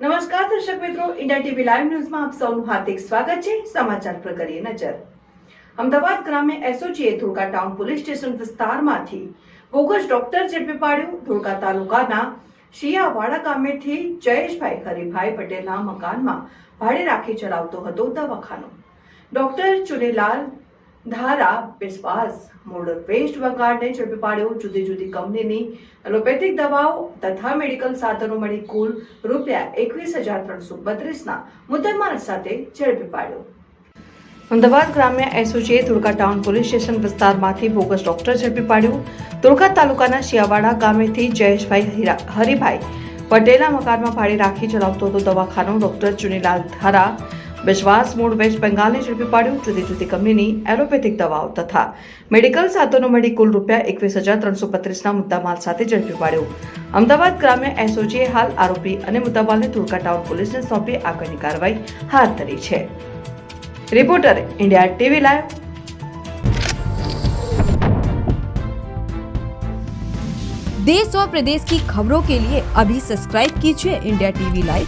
નમસ્કાર દર્શક મિત્રો, ઇન્ડિયા ટીવી લાઈવ ન્યૂઝમાં આપ સૌનું હાર્દિક સ્વાગત છે. સમાચાર પર કરીએ નજર. અમદાવાદ ગ્રામે એસઓજીએ ધોળકા ટાઉન પોલીસ સ્ટેશન વિસ્તારમાંથી બોગસ ડોક્ટર ઝડપી પાડ્યું. ધોળકા તાલુકાના શિયાવાડા ગામેથી જયેશભાઈ હરિભાઈ પટેલના મકાનમાં ભાડે રાખી ચલાવતો હતો દવાખાનો. ડોક્ટર ચુનીલાલ ધારા, વિશ્વાસ, મૂળ વેસ્ટ બંગાળને ઝડપી પાડ્યો. જુદી જુદી કંપનીની એલોપેથિક દવાઓ તથા મેડિકલ સાધનો મળી કુલ રૂપિયા એકવીસ હજાર ત્રણસો બત્રીસના મુદ્દામાલ સાથે ઝડપી પાડ્યો. અમદાવાદ ગ્રામ્ય એસઓજીએ ધોળકા ટાઉન પોલીસ સ્ટેશન વિસ્તારમાંથી બોગસ ડોક્ટર ઝડપી પાડ્યું. ધોળકા તાલુકાના શિયાવાડા ગામેથી જયેશભાઈ હીરા- હરિભાઈ પટેલના મકાનમાં ભાડે રાખી ચલાવતો હતો દવાખાનો. ડોક્ટર ચુનીલાલ ધારા વિશ્વાસ મૂળ વેસ્ટ બેંગાલને ઝડપી પાડ્યું જુદી જુદી કંપનીની એલોપેથિક દવાઓ તથા મેડિકલ સાધનો મળી કુલ રૂપિયા એકવીસ હજાર ત્રણસો બત્રીસના મુદ્દામાલ સાથે ઝડપી પાડ્યું અમદાવાદ ગ્રામ્ય એસઓજીએ હાલ આરોપી અને મુદ્દામાલને ધોળકા ટાઉન પોલીસને સોંપી આગળની કાર્યવાહી હાથ ધરી છે रिपोर्टर इंडिया टीवी लाइव देश और प्रदेश की खबरों के लिए अभी सब्सक्राइब कीजिए इंडिया टीवी लाइव